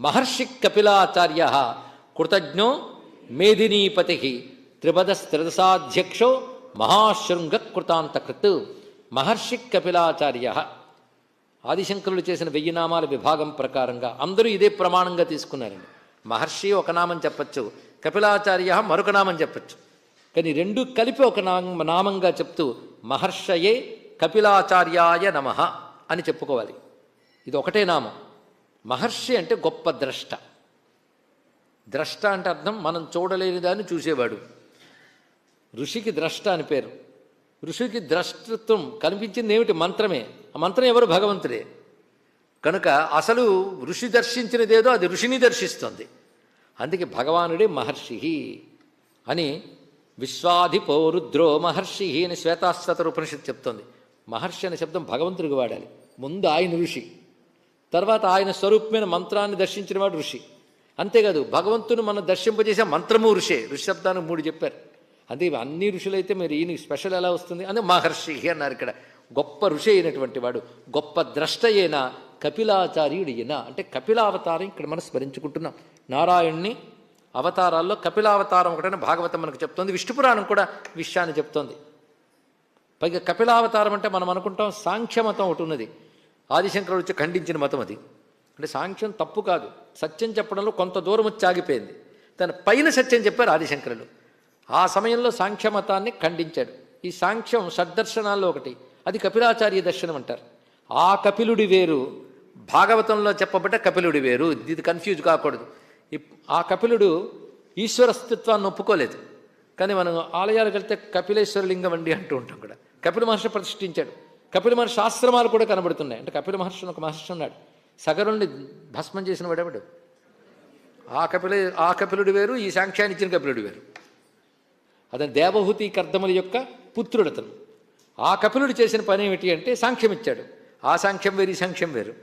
మహర్షి కపిలాచార్య కృతజ్ఞో మేదినీపతి త్రిపదస్త్రిదశాధ్యక్షో మహాశృంగ కృతాంతకృత్ మహర్షి కపిలాచార్య ఆదిశంకరులు చేసిన వెయ్యి నామాల విభాగం ప్రకారంగా అందరూ ఇదే ప్రమాణంగా తీసుకున్నారండి. మహర్షి ఒక నామం చెప్పచ్చు కపిలాచార్య మరొక నామం చెప్పచ్చు. కానీ రెండు కలిపి ఒక నామ నామంగా చెప్తూ మహర్షయే కపిలాచార్యాయ నమ అని చెప్పుకోవాలి. ఇది ఒకటే నామం. మహర్షి అంటే గొప్ప ద్రష్ట. ద్రష్ట అంటే అర్థం మనం చూడలేని దాన్ని చూసేవాడు. ఋషికి ద్రష్ట అని పేరు. ఋషికి ద్రష్టత్వం కనిపించింది ఏమిటి? మంత్రమే. ఆ మంత్రం ఎవరు? భగవంతుడే. కనుక అసలు ఋషి దర్శించినదేదో అది ఋషిని దర్శిస్తుంది. అందుకే భగవానుడే మహర్షి అని విశ్వాధిపో రుద్రో మహర్షి అని శ్వేతాశ్వత ఉపనిషత్తు చెప్తోంది. మహర్షి అనే శబ్దం భగవంతుడికి వాడాలి. ముందు ఆయన ఋషి. తర్వాత ఆయన స్వరూపమైన మంత్రాన్ని దర్శించిన వాడు ఋషి. అంతేకాదు భగవంతుని మనం దర్శింపజేసే మంత్రము ఋషే. ఋషి శబ్దానికి మూడు చెప్పారు. అదే అన్ని ఋషులైతే మీరు ఈయన స్పెషల్ ఎలా వస్తుంది? అని మహర్షి అన్నారు ఇక్కడ. గొప్ప ఋషి అయినటువంటి వాడు గొప్ప ద్రష్ట అయిన కపిలాచార్యుడు ఈయన అంటే కపిలావతారం ఇక్కడ మనం స్మరించుకుంటున్నాం. నారాయణ్ణి అవతారాల్లో కపిలావతారం ఒకటని భాగవతం మనకు చెప్తోంది. విష్ణుపురాణం కూడా విషయాన్ని చెప్తోంది. పైగా కపిలావతారం అంటే మనం అనుకుంటాం సాంఖ్యమతం ఒకటి ఉన్నది. ఆదిశంకరుడు వచ్చి ఖండించిన మతం అది. అంటే సాంఖ్యం తప్పు కాదు. సత్యం చెప్పడంలో కొంత దూరం వచ్చి ఆగిపోయింది. తన పైన సత్యం చెప్పారు ఆదిశంకరులు. ఆ సమయంలో సాంఖ్యమతాన్ని ఖండించాడు. ఈ సాంఖ్యం షడ్దర్శనాల్లో ఒకటి. అది కపిలాచార్య దర్శనం అంటారు. ఆ కపిలుడి వేరు. భాగవతంలో చెప్పబడ్డ కపిలుడి వేరు. ఇది కన్ఫ్యూజ్ కాకూడదు. ఆ కపిలుడు ఈశ్వరస్తిత్వాన్ని ఒప్పుకోలేదు. కానీ మనం ఆలయాలకు వెళ్తే కపిలేశ్వర లింగం అండి అంటూ ఉంటాం కూడా. కపిల మహర్షి ప్రతిష్ఠించాడు. కపిల మహర్షి ఆశ్రమాలు కూడా కనబడుతున్నాయి. అంటే కపిల మహర్షి ఒక మహర్షి ఉన్నాడు. సగరుణ్ణి భస్మం చేసిన వాడెవడు ఆ కపిల ఆ కపిలుడు వేరు ఈ సాంఖ్యాన్ని ఇచ్చిన కపిలుడు వేరు. అతను దేవహూతి కర్దముల యొక్క పుత్రుడు అతను. ఆ కపిలుడు చేసిన పని ఏమిటి అంటే సాంఖ్యం ఇచ్చాడు. ఆ సాంఖ్యం వేరు ఈ సాంఖ్యం వేరు.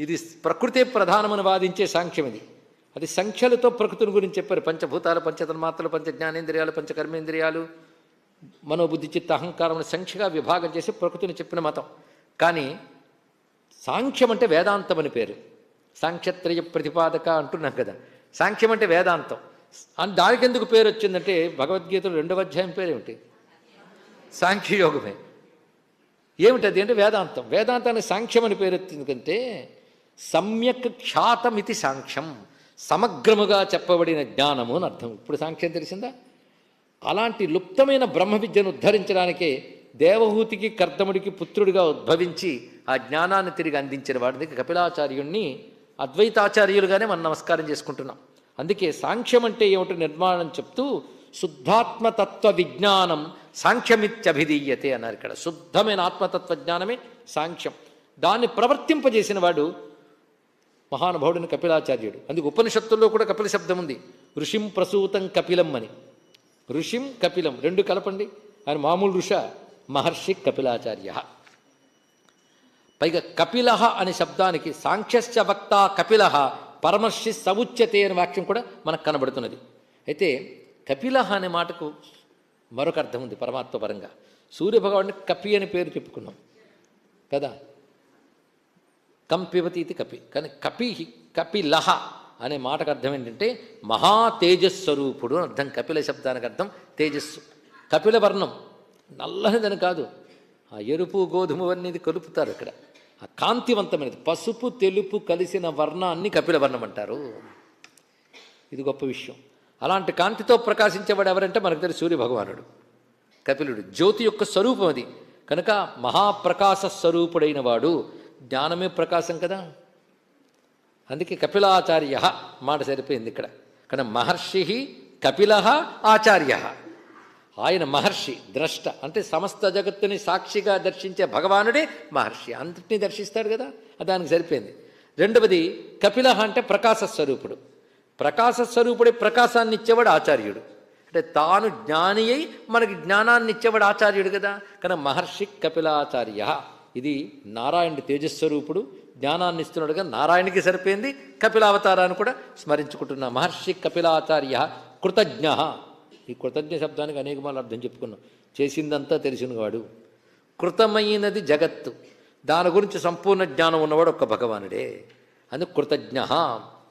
ఇది ప్రకృతే ప్రధానమని వాదించే సాంఖ్యం ఇది. అది సంఖ్యలతో ప్రకృతిని గురించి చెప్పారు. పంచభూతాలు పంచతన్మాత్రలు పంచ జ్ఞానేంద్రియాలు పంచకర్మేంద్రియాలు. మనోబుద్ధి చిత్త అహంకారం సంఖ్యగా విభాగం చేసి ప్రకృతిని చెప్పిన మతం. కానీ సాంఖ్యం అంటే వేదాంతం అని పేరు. సాంఖ్యత్రయ ప్రతిపాదక అంటున్నాం కదా. సాంఖ్యం అంటే వేదాంతం. అని దానికి ఎందుకు పేరు వచ్చిందంటే భగవద్గీతలో రెండవ అధ్యాయం పేరు ఏమిటి సాంఖ్యయోగమే ఏమిటది అంటే వేదాంతం. వేదాంతాన్ని సాంఖ్యం అని పేరు ఎందుకంటే సమ్యక్ ఖ్యాతమితి సాంఖ్యం. సమగ్రముగా చెప్పబడిన జ్ఞానము అని అర్థం. ఇప్పుడు సాంఖ్యం తెలిసిందా? అలాంటి లుప్తమైన బ్రహ్మ విద్యను ఉద్ధరించడానికే దేవహూతికి కర్దముడికి పుత్రుడిగా ఉద్భవించి ఆ జ్ఞానాన్ని తిరిగి అందించిన వాడికి కపిలాచార్యుణ్ణి అద్వైతాచార్యులుగానే మనం నమస్కారం చేసుకుంటున్నాం. అందుకే సాంఖ్యం అంటే ఏమిటో నిర్మాణం చెప్తూ శుద్ధాత్మతత్వ విజ్ఞానం సాంఖ్యమిత్యభిధీయతే అన్నారు ఇక్కడ. శుద్ధమైన ఆత్మతత్వ జ్ఞానమే సాంఖ్యం. దాన్ని ప్రవర్తింపజేసిన వాడు మహానుభావుడిని కపిలాచార్యుడు. అందుకు ఉపనిషత్తుల్లో కూడా కపిల శబ్దం ఉంది. ఋషిం ప్రసూతం కపిలం అని. ఋషిం కపిలం రెండు కలపండి. ఆయన మామూలు ఋష మహర్షి కపిలాచార్య. పైగా కపిల అనే శబ్దానికి సాంఖ్యశ్చ వక్త కపిల పరమర్షి సముచ్యతే అనే వాక్యం కూడా మనకు కనబడుతున్నది. అయితే కపిల అనే మాటకు మరొక అర్థం ఉంది పరమాత్మ పరంగా. సూర్యభగవాన్ని కపి అని పేరు చెప్పుకున్నాం. కదా? కంపివతి ఇది కపి. కానీ కపి కపిలహ అనే మాటకు అర్థం ఏంటంటే మహా తేజస్వరూపుడు అని అర్థం కపిల శబ్దానికి అర్థం తేజస్సు. కపిల వర్ణం. నల్లనిదని కాదు. ఆ ఎరుపు గోధుమ అనేది కలుపుతారు ఇక్కడ ఆ కాంతివంతమైనది. పసుపు తెలుపు కలిసిన వర్ణాన్ని కపిల వర్ణం అంటారు. ఇది గొప్ప విషయం. అలాంటి కాంతితో ప్రకాశించేవాడు ఎవరంటే మనకు తెలియదు సూర్య భగవానుడు కపిలుడు. జ్యోతి యొక్క స్వరూపం అది. కనుక మహాప్రకాశ స్వరూపుడైన వాడు జ్ఞానమే ప్రకాశం కదా. అందుకే కపిలాచార్య మాట సరిపోయింది ఇక్కడ. కానీ మహర్షి కపిల ఆచార్య. ఆయన మహర్షి ద్రష్ట అంటే సమస్త జగత్తుని సాక్షిగా దర్శించే భగవానుడే మహర్షి. అంతటిని దర్శిస్తాడు కదా దానికి సరిపోయింది. రెండవది కపిల అంటే ప్రకాశ స్వరూపుడు. ప్రకాశ స్వరూపుడే ప్రకాశాన్ని ఇచ్చేవాడు ఆచార్యుడు. అంటే తాను జ్ఞాని అయి మనకి జ్ఞానాన్ని ఇచ్చేవాడు ఆచార్యుడు కదా. కానీ మహర్షి కపిలాచార్య. ఇది నారాయణుడి తేజస్వరూపుడు జ్ఞానాన్ని ఇస్తున్నాడుగా. నారాయణకి సరిపోయింది. కపిలావతారాన్ని కూడా స్మరించుకుంటున్నా. మహర్షి కపిలాచార్య కృతజ్ఞ. ఈ కృతజ్ఞ శబ్దానికి అనేక మార్లు అర్థం చెప్పుకున్నాం. చేసిందంతా తెలిసినవాడు కృతమైనది జగత్తు. దాని గురించి సంపూర్ణ జ్ఞానం ఉన్నవాడు ఒక్క భగవానుడే. అందుకు కృతజ్ఞ.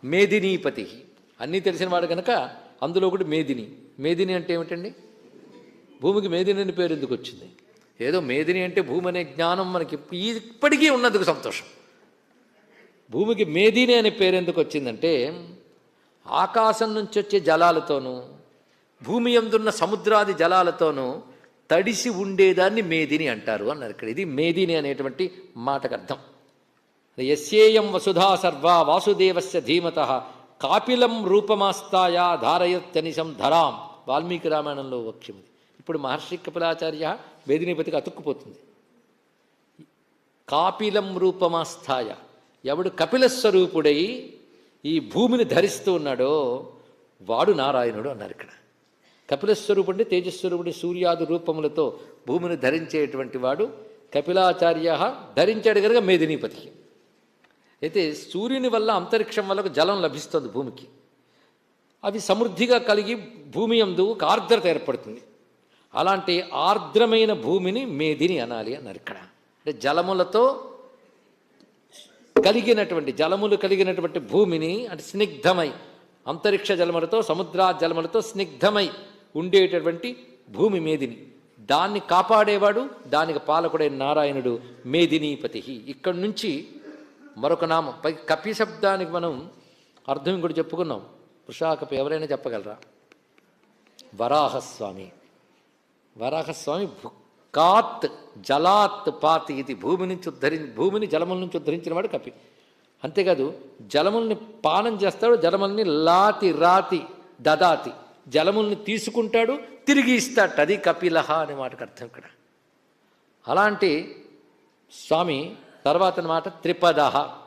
మేదినీపతి అన్నీ తెలిసినవాడు కనుక అందులో ఒకటి మేదిని మేదిని అంటే ఏమిటండి? భూమికి మేదిని అని పేరు ఎందుకు వచ్చింది? ఏదో మేదిని అంటే భూమి అనే జ్ఞానం మనకి ఇప్పటికీ ఉన్నందుకు సంతోషం. భూమికి మేదిని అనే పేరు ఎందుకు వచ్చిందంటే ఆకాశం నుంచి వచ్చే జలాలతోనూ భూమి ఎందున్న సముద్రాది జలాలతోనూ తడిసి ఉండేదాన్ని మేదిని అంటారు అన్నారు ఇక్కడ. ఇది మేదిని అనేటువంటి మాటకు అర్థం. యస్యేయం వసుధా సర్వా వాసుదేవస్య ధీమత కాపిలం రూపమాస్తాయా ధారయత్యనిశం ధరాం. వాల్మీకి రామాయణంలో వక్ష్యం ఇది ఇప్పుడు మహర్షి కపిలాచార్య మేదినీపతికి అతుక్కుపోతుంది. కాపిలం రూపమాస్థాయ ఎవడు కపిల స్వరూపుడై ఈ భూమిని ధరిస్తూ ఉన్నాడో వాడు నారాయణుడు అన్నారు ఇక్కడ. కపిలస్వరూపుడి తేజస్వరూపుడి సూర్యాది రూపములతో భూమిని ధరించేటువంటి వాడు కపిలాచార్య ధరించాడు కనుక మేదినీపతికి అయితే సూర్యుని వల్ల అంతరిక్షం వల్ల జలం లభిస్తుంది భూమికి. అవి సమృద్ధిగా కలిగి భూమి అందు ఒక ఆర్ద్రత ఏర్పడుతుంది. అలాంటి ఆర్ద్రమైన భూమిని మేదిని అనాలి అన్నారు ఇక్కడ. అంటే జలములతో కలిగినటువంటి జలములు కలిగినటువంటి భూమిని అంటే స్నిగ్ధమై అంతరిక్ష జలములతో సముద్ర జలములతో స్నిగ్ధమై ఉండేటటువంటి భూమి మేదిని దాన్ని కాపాడేవాడు దానికి పాలకుడైన నారాయణుడు మేదినీపతి ఇక్కడి నుంచి మరొక నామం. పై కపి శబ్దానికి మనం అర్థం కూడా చెప్పుకున్నాం. వృషాకపి ఎవరైనా చెప్పగలరా? వరాహస్వామి. వరాహస్వామి కాత్ జలాత్ పాత్ ఇది భూమి నుంచి ఉద్ధరి భూమిని జలముల నుంచి ఉద్ధరించిన వాడు కపి. అంతేకాదు జలముల్ని పానం చేస్తాడు జలముల్ని లాతి రాతి దదాతి. జలముల్ని తీసుకుంటాడు తిరిగి ఇస్తాడు. అది కపిలహ అనే మాటకు అర్థం ఇక్కడ. అలాంటి స్వామి తర్వాత మాట త్రిపదహ.